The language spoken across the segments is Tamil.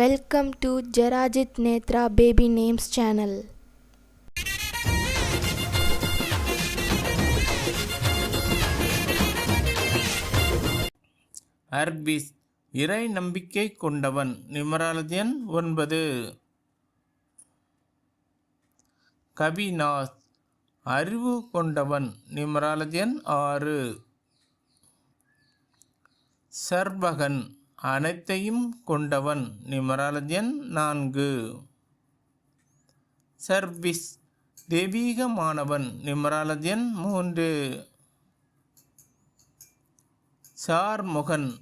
வெல்கம் டு ஜெராஜித் நேத்ரா பேபி நேம்ஸ் சேனல் அர்பிஸ் இறை நம்பிக்கை கொண்டவன் நிமராலது எண் ஒன்பது. கவிநாஸ் அறிவு கொண்டவன் நிமராலது எண் ஆறு. சர்பகன் அனைத்தையும் கொண்டவன் நிமராலஜன் நான்கு. சர்வீஸ் தெய்வீகமானவன் நிமராலஜன் மூன்று. சார்முகன்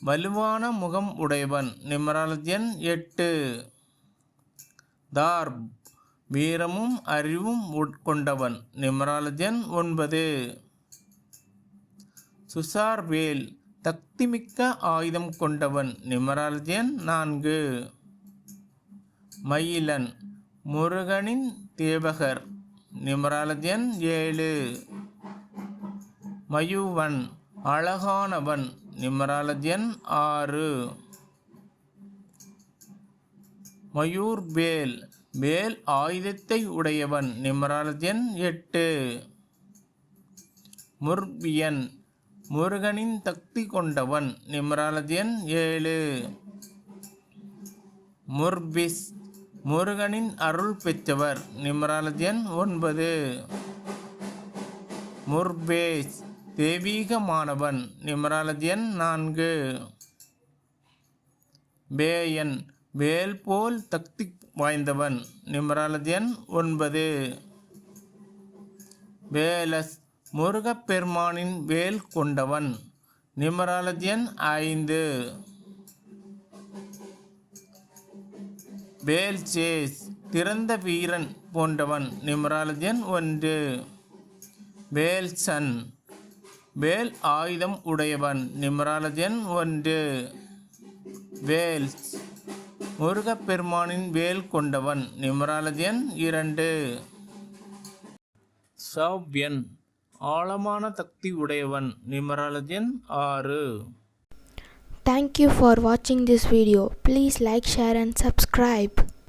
வலுவான முகம் உடையவன் நிமராலஜன் எட்டு. தார்ப் வீரமும் அறிவும் உட்கொண்டவன் நிமராலஜன் எண் ஒன்பது சுசார்வேல் தக்திமிக்க ஆயுதம் கொண்டவன் நிமராலது நான்கு. மயிலன். முருகனின் தேவகர் நிமராலது ஏழு. மயூவன். அழகானவன் நிமராலஜன் ஆறு. மயூர் வேல் வேல் ஆயுதத்தை உடையவன் நிமராலஜன் எட்டு. முர்பியன். முருகனின் தக்தி கொண்டவன் நிமராலதியன் எண் ஏழு. முர்பிஸ் முருகனின் அருள் பெற்றவர் நிமராலது எண் ஒன்பது. முர்பேஸ் தெய்வீகமானவன் நிமராலது எண் நான்கு. பேயன் வேல் போல் தக்தி வாய்ந்தவன் நிமராலது எண் ஒன்பது. வேலஸ் முருகப்பெருமானின் வேல் கொண்டவன். நிமராலது எண் ஐந்து. வேல் சேஸ் திறந்த வீரன் போன்றவன். நிமராலது எண் ஒன்று வேல்சன் வேல் ஆயுதம் உடையவன். நிமராலது எண் ஒன்று. வேல்ஸ் முருகப்பெருமானின் வேல் கொண்டவன். நிமராலது எண் இரண்டு. சௌபியன் ஆழமான தக்தி உடையவன் நிமராலஜன் ஆறு தேங்க்யூ ஃபார் வாட்சிங் this video please like share and subscribe